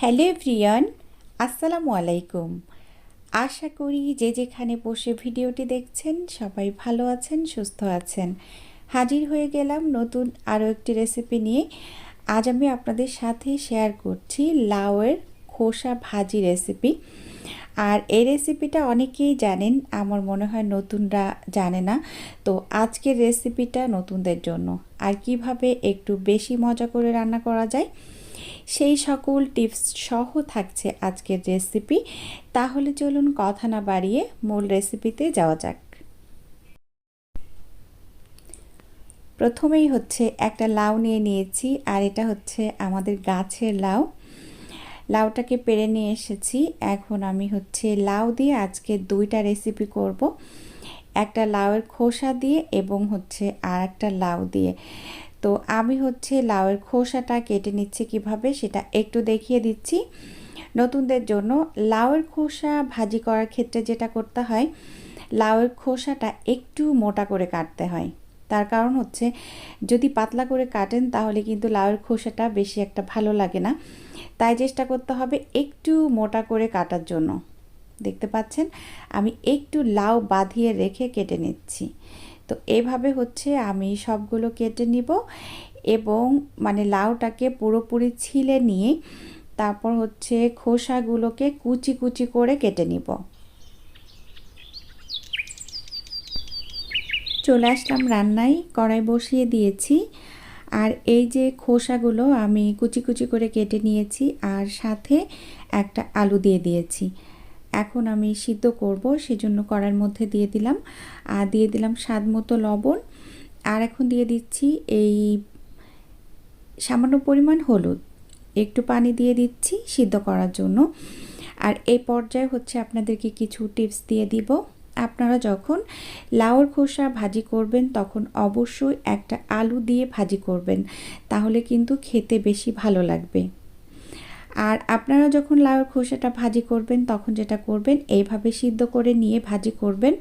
Hello everyone আসসালামু আলাইকুম। আশা করি যে যেখানে বসে ভিডিওটি দেখছেন সবাই ভালো আছেন, সুস্থ আছেন। হাজির হয়ে গেলাম নতুন আরও একটি রেসিপি নিয়ে। আজ আমি আপনাদের সাথে শেয়ার করছি লাউয়ের খোসা ভাজি রেসিপি আর এই রেসিপিটা অনেকেই জানেন, আমার মনে হয় নতুনরা জানে না। তো আজকের রেসিপিটা নতুনদের জন্য। আর কীভাবে একটু বেশি মজা করে রান্না করা যায় সেই সকল টিপস সহ থাকছে আজকের রেসিপি। তাহলে চলুন কথা না বাড়িয়ে মূল রেসিপিতে যাওয়া যাক। প্রথমেই হচ্ছে একটা লাউ নিয়ে নিয়েছি আর এটা হচ্ছে আমাদের গাছের লাউ। লাউটাকে পেরে নিয়ে এসেছি। এখন আমি হচ্ছে লাউ দিয়ে আজকে দুইটা রেসিপি করব। একটা লাউয়ের খোসা দিয়ে এবং হচ্ছে আর একটা লাউ দিয়ে। তো আমি হচ্ছে লাউয়ের খোসাটা কেটে নিচ্ছি কীভাবে সেটা একটু দেখিয়ে দিচ্ছি। নতুনদের জন্য লাউয়ের খোসা ভাজি করার ক্ষেত্রে যেটা করতে হয়, লাউয়ের খোসাটা একটু মোটা করে কাটতে হয়। তার কারণ হচ্ছে যদি পাতলা করে কাটেন তাহলে কিন্তু লাউয়ের খোসাটা বেশি একটা ভালো লাগে না। তাই চেষ্টা করতে হবে একটু মোটা করে কাটার জন্য। দেখতে পাচ্ছেন? আমি একটু লাউ বাঁধিয়ে রেখে কেটে নিচ্ছি। তো এভাবে হচ্ছে আমি সবগুলো কেটে নিব এবং মানে লাউটাকে পুরোপুরি ছিলে নিয়ে তারপর হচ্ছে খোসাগুলোকে কুচি কুচি করে কেটে নিব। চলে আসলাম রান্নায়, কড়াই বসিয়ে দিয়েছি। আর এই যে খোসাগুলো আমি কুচি কুচি করে কেটে নিয়েছি, আর সাথে একটা আলু দিয়ে দিয়েছি। এখন আমি সিদ্ধ করব, সেজন্য কড়ার মধ্যে দিয়ে দিলাম। আর দিয়ে দিলাম স্বাদ মতো লবণ। আর এখন দিয়ে দিচ্ছি এই সামান্য পরিমাণ হলুদ। একটু পানি দিয়ে দিচ্ছি সিদ্ধ করার জন্য। আর এই পর্যায়ে হচ্ছে আপনাদেরকে কিছু টিপস দিয়ে দিব। আপনারা যখন লাউর খোসা ভাজি করবেন, তখন অবশ্যই একটা আলু দিয়ে ভাজি করবেন। তাহলে কিন্তু খেতে বেশি ভালো লাগবে। আর আপনারা যখন লাউয়ের খোসাটা ভাজি করবেন, তখন যেটা করবেন, এইভাবে সিদ্ধ করে নিয়ে ভাজি করবেন,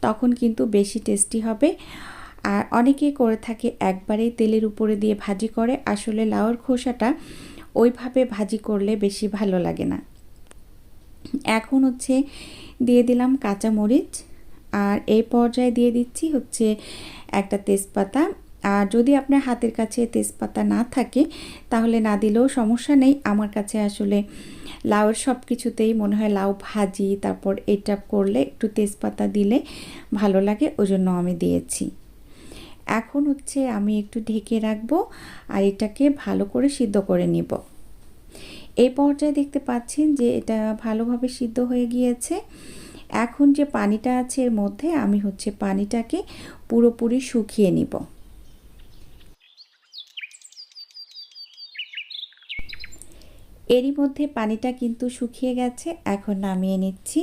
তখন কিন্তু বেশি টেস্টি হবে। আর অনেকেই করে থাকে, একবারেই তেলের উপরে দিয়ে ভাজি করে। আসলে লাউয়ের খোসাটা ওইভাবে ভাজি করলে বেশি ভালো লাগে না। এখন হচ্ছে দিয়ে দিলাম কাঁচা মরিচ আর এই পর্যায়ে দিয়ে দিচ্ছি হচ্ছে একটা তেজপাতা আর যদি আপনার হাতের কাছে তেজপাতা না থাকে, তাহলে না দিলেও সমস্যা নেই। আমার কাছে আসলে লাউয়ের সব কিছুতেই মনে হয় লাউ ভাজি, তারপর এটা করলে একটু তেজপাতা দিলে ভালো লাগে ওই জন্য আমি দিয়েছি। এখন হচ্ছে আমি একটু ঢেকে রাখব আর এটাকে ভালো করে সিদ্ধ করে নিব। এই পর্যায়ে দেখতে পাচ্ছেন যে এটা ভালোভাবে সিদ্ধ হয়ে গিয়েছে। এখন যে পানিটা আছে এর মধ্যে আমি হচ্ছে পানিটাকে পুরোপুরি শুকিয়ে নিব। এরই মধ্যে পানিটা কিন্তু শুকিয়ে গেছে, এখন নামিয়ে নিচ্ছি।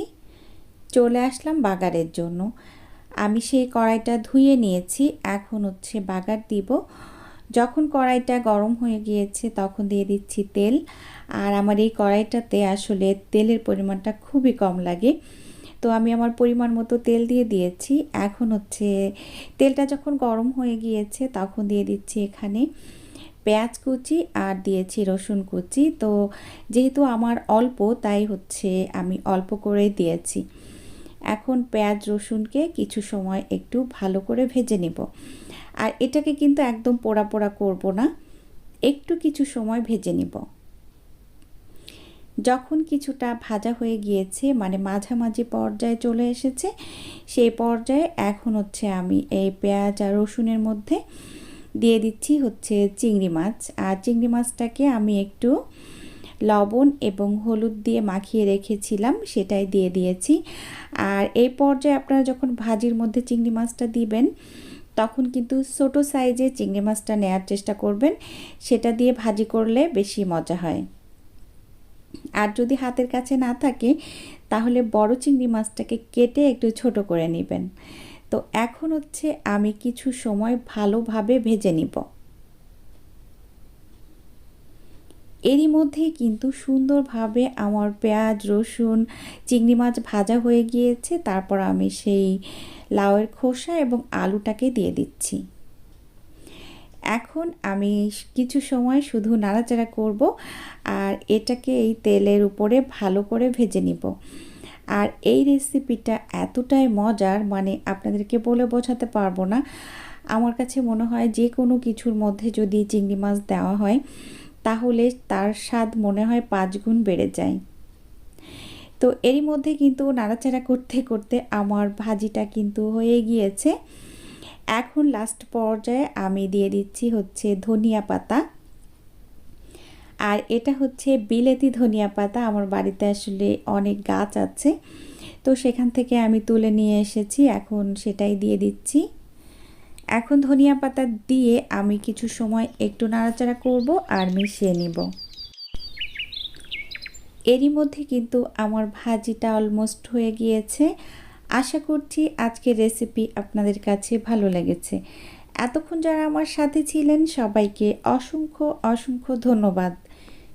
চলে আসলাম বাগারের জন্য। আমি সেই কড়াইটা ধুয়ে নিয়েছি, এখন হচ্ছে বাগার দিব। যখন কড়াইটা গরম হয়ে গিয়েছে তখন দিয়ে দিচ্ছি তেল। আর আমার এই কড়াইটাতে আসলে তেলের পরিমাণটা খুবই কম লাগে। তো আমি আমার পরিমাণ মতো তেল দিয়ে দিয়েছি। এখন হচ্ছে তেলটা যখন গরম হয়ে গিয়েছে তখন দিয়ে দিচ্ছি এখানে পেঁয়াজ কুচি আর দিয়েছি রসুন কুচি। তো যেহেতু আমার অল্প, তাই হচ্ছে আমি অল্প করে দিয়েছি। এখন পেঁয়াজ, রসুনকে কিছু সময় একটু ভালো করে ভেজে নেব। আর এটাকে কিন্তু একদম পোড়া পোড়া করব না, একটু কিছু সময় ভেজে নিব। যখন কিছুটা ভাজা হয়ে গিয়েছে মানে মাঝামাঝি পর্যায়ে চলে এসেছে, সেই পর্যায়ে এখন হচ্ছে আমি এই পেঁয়াজ আর রসুনের মধ্যে দিয়ে দিচ্ছি হচ্ছে চিংড়ি মাছ। আর চিংড়ি মাছটাকে আমি একটু লবণ এবং হলুদ দিয়ে মাখিয়ে রেখেছিলাম, সেটাই দিয়ে দিয়েছি। আর এই পর্যায়ে আপনারা যখন ভাজির মধ্যে চিংড়ি মাছটা দিবেন, তখন কিন্তু ছোটো সাইজে চিংড়ি মাছটা নেওয়ার চেষ্টা করবেন। সেটা দিয়ে ভাজি করলে বেশি মজা হয়। আর যদি হাতের কাছে না থাকে, তাহলে বড় চিংড়ি মাছটাকে কেটে একটু ছোট করে নেবেন। তো এখন হচ্ছে আমি কিছু সময় ভালোভাবে ভেজে নিব। এরই মধ্যে কিন্তু সুন্দরভাবে আমার পেঁয়াজ, রসুন, চিংড়ি মাছ ভাজা হয়ে গিয়েছে। তারপর আমি সেই লাউয়ের খোসা এবং আলুটাকে দিয়ে দিচ্ছি। এখন আমি কিছু সময় শুধু নাড়াচাড়া করব আর এটাকে এই তেলের উপরে ভালো করে ভেজে নিব। আর এই রেসিপিটা এতটাই মজার মানে আপনাদেরকে বলে বোঝাতে পারব না। আমার কাছে মনে হয় যে কোনো কিছুর মধ্যে যদি চিংড়ি মাছ দেওয়া হয়, তাহলে তার স্বাদ মনে হয় পাঁচ গুণ বেড়ে যায়। তো এরই মধ্যে কিন্তু নাড়াচাড়া করতে করতে আমার ভাজিটা কিন্তু হয়ে গিয়েছে। এখন লাস্ট পর্যায়ে আমি দিয়ে দিচ্ছি হচ্ছে ধনিয়া পাতা। আর এটা হচ্ছে বিলেতি ধনিয়া পাতা। আমার বাড়িতে আসলে অনেক গাছ আছে। তো সেখান থেকে আমি তুলে নিয়ে এসেছি, এখন সেটাই দিয়ে দিচ্ছি। এখন ধনিয়া পাতা দিয়ে আমি কিছু সময় একটু নাড়াচাড়া করব আর মিশিয়ে নিব। এরই মধ্যে কিন্তু আমার ভাজিটা অলমোস্ট হয়ে গিয়েছে। আশা করছি আজকের রেসিপি আপনাদের কাছে ভালো লেগেছে। এতক্ষণ যারা আমার সাথে ছিলেন, সবাইকে অসংখ্য অসংখ্য ধন্যবাদ।